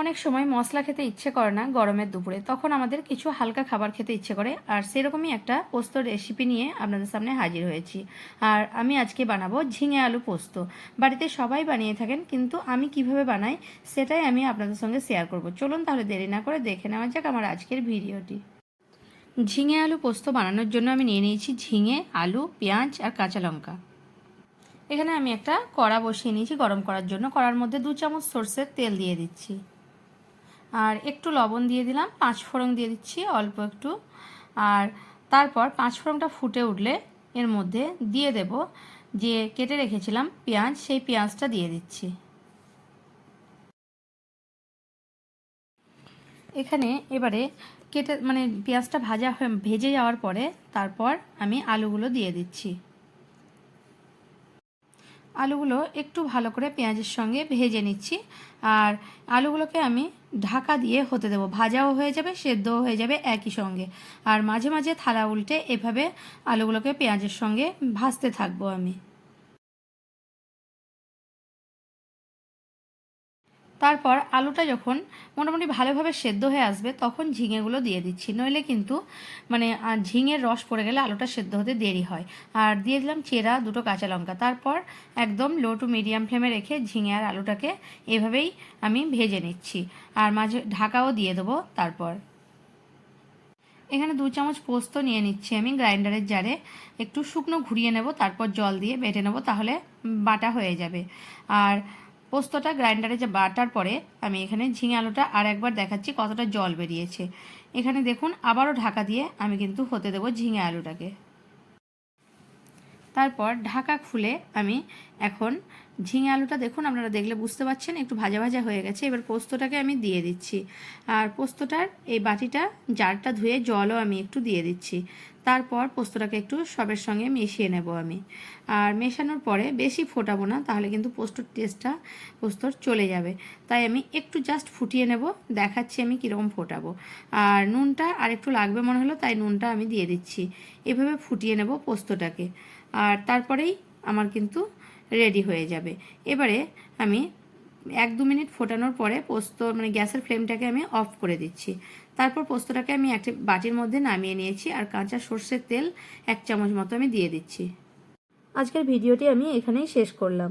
অনেক সময় মশলা খেতে ইচ্ছে করে না গরমের দুপুরে। তখন আমাদের কিছু হালকা খাবার খেতে ইচ্ছে করে, আর সেরকমই একটা পোস্ত রেসিপি নিয়ে আপনাদের সামনে হাজির হয়েছি। আর আমি আজকে বানাবো ঝিঙে আলু পোস্ত। বাড়িতে সবাই বানিয়ে থাকেন, কিন্তু আমি কীভাবে বানাই সেটাই আমি আপনাদের সঙ্গে শেয়ার করব। চলুন তাহলে দেরি না করে দেখে নেওয়া যাক আমার আজকের ভিডিওটি। ঝিঙে আলু পোস্ত বানানোর জন্য আমি নিয়ে নিয়েছি ঝিঙে, আলু, পেঁয়াজ আর কাঁচা লঙ্কা। এখানে আমি একটা কড়া বসিয়ে নিয়েছি গরম করার জন্য। কড়ার মধ্যে দু চামচ সর্ষের তেল দিয়ে দিচ্ছি। আর একটু লবণ দিয়ে দিলাম, পাঁচ ফোড়ন দিয়ে দিচ্ছি অল্প একটু। আর তারপর পাঁচ ফোড়নটা ফুটে উঠলে এর মধ্যে দিয়ে দেব যে কেটে রেখেছিলাম পেঁয়াজ, সেই পেঁয়াজটা দিয়ে দিচ্ছি। এখানে এবারে কেটে মানে পেঁয়াজটা ভাজা হয়ে, ভেজে যাওয়ার পরে তারপর আমি আলুগুলো দিয়ে দিচ্ছি। আলুগুলো একটু ভালো করে পেঁয়াজের সঙ্গে ভেজে নিচ্ছি। আর আলুগুলোকে আমি ঢাকা দিয়ে হতে দেবো। ভাজাও হয়ে যাবে, সেদ্ধও হয়ে যাবে একই সঙ্গে। আর মাঝে মাঝে থালা উল্টে এভাবে আলুগুলোকে পেঁয়াজের সঙ্গে ভাজতে থাকব আমি। তারপর আলুটা যখন মোটামুটি ভালোভাবে সেদ্ধ হয়ে আসবে, তখন ঝিঙেগুলো দিয়ে দিচ্ছি। নইলে কিন্তু মানে ঝিঙের রস পড়ে গেলে আলুটা সেদ্ধ হতে দেরি হয়। আর দিয়ে দিলাম চেরা, দুটো কাঁচা লঙ্কা। তারপর একদম লো টু মিডিয়াম ফ্লেমে রেখে ঝিঙে আর আলুটাকে এভাবেই আমি ভেজে নিচ্ছি। আর মাঝে ঢাকাও দিয়ে দেবো তারপর। এখানে দু চামচ পোস্ত নিয়ে নিচ্ছি আমি গ্রাইন্ডারের জারে। একটু শুকনো ঘুরিয়ে নেব, তারপর জল দিয়ে বেটে নেব, তাহলে বাটা হয়ে যাবে। আর পোস্তটা গ্রাইন্ডারে যে বাটার পরে আমি এখানে ঝিঙে আলুটা আর একবার দেখাচ্ছি কতটা জল বেরিয়েছে। এখানে দেখুন আবারও ঢাকা দিয়ে আমি কিন্তু হতে দেবো ঝিঙে আলুটাকে। তারপর ঢাকা খুলে আমি এখন ঝিঙে আলুটা দেখুন, আপনারা দেখলে বুঝতে পারছেন, একটু ভাজা ভাজা হয়ে গেছে। এবার পোস্তটাকে আমি দিয়ে দিচ্ছি। আর পোস্তটার এই বাটিটা, জারটা ধুয়ে জলও আমি একটু দিয়ে দিচ্ছি। তারপর পোস্তটাকে একটু সবের সঙ্গে মিশিয়ে নেব আমি। আর মেশানোর পরে বেশি ফোটাবো না, তাহলে কিন্তু পোস্তর টেস্টটা পোস্তর চলে যাবে। তাই আমি একটু জাস্ট ফুটিয়ে নেব, দেখাচ্ছি আমি কীরকম ফোটাবো। আর নুনটা আর একটু লাগবে মনে হলো, তাই নুনটা আমি দিয়ে দিচ্ছি। এভাবে ফুটিয়ে নেব পোস্তটাকে। আর তারপরেই আমার কিন্তু রেডি হয়ে যাবে। এবারে আমি এক দু মিনিট ফোটানোর পরে পোস্ত মানে গ্যাসের ফ্লেমটাকে আমি অফ করে দিচ্ছি। তারপর পোস্তটাকে আমি একটা বাটির মধ্যে নামিয়ে নিয়েছি আর কাঁচা সর্ষের তেল এক চামচ মতো আমি দিয়ে দিচ্ছি। আজকের ভিডিওটি আমি এখানেই শেষ করলাম।